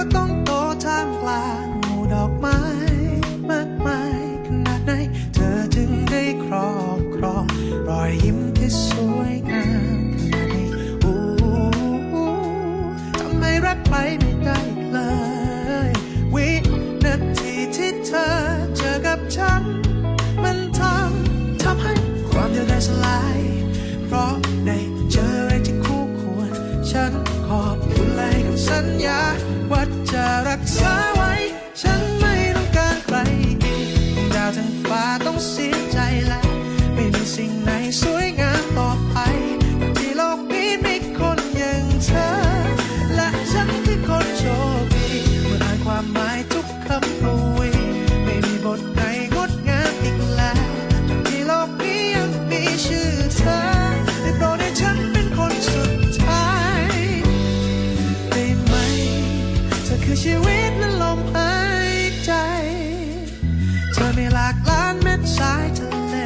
ว่า ษาไว้ ฉันไม่ต้องการใครอีกดาวทั้งฟ้าต้องเสียใจและไม่มีสิ่งไหนสวยงามต่อไปที่โลกนี้มีคนอย่างเธอ และฉันคือคนโชคดีเมื่ออ่านความหมาย คือชีวิตและลมหายใจ เธอมีหลากล้านเม็ดสายทะเล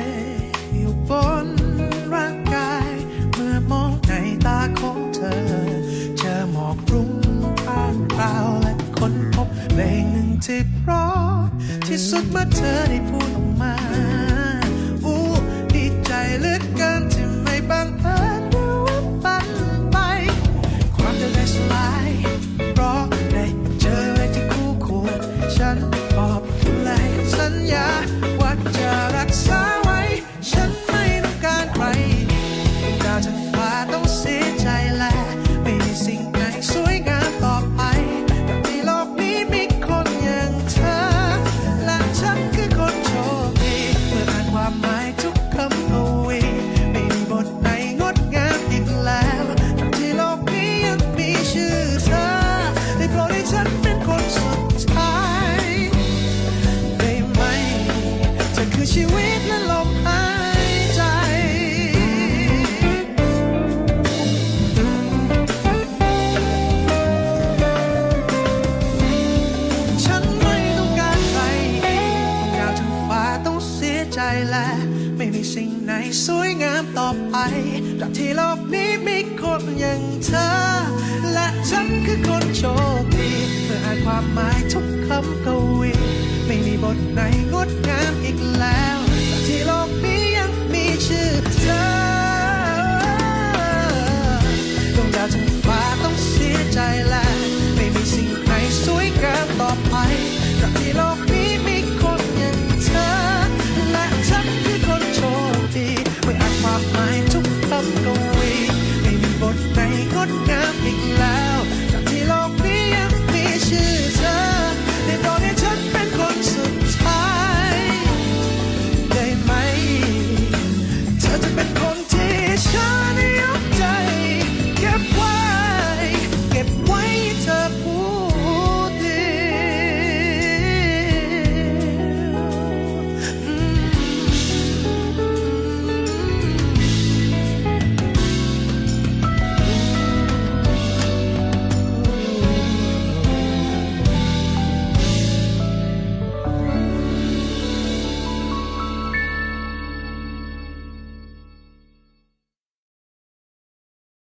อยู่บนร่างกาย เมื่อมองในตาของเธอ เจอหมอกรุ้งผ่านราวและค้นพบเพลงหนึ่งที่เพราะที่สุดเมื่อเธอได้พูดออกมา คือชีวิตและลมหายใจ ฉันไม่ต้องการใครอีกดาวทั้งฟ้าต้องเสียใจและ ไม่มีสิ่งไหนสวยงามต่อไปดับที่โลกนี้มีคนอย่างเธอ และฉันคือคนโชคดีเมื่ออ่านความหมายทุกคำกวี ไม่มีบทไหน จแลไม่มีสิ่งไหนสวยเกินต่อไปตรบที่โลกนี้มีคนอย่างเธอ และฉันคือคนโชคดีไม่อาจความหมายทุกคำกวีไม่มีบทไหนงดงามอีกแล้ว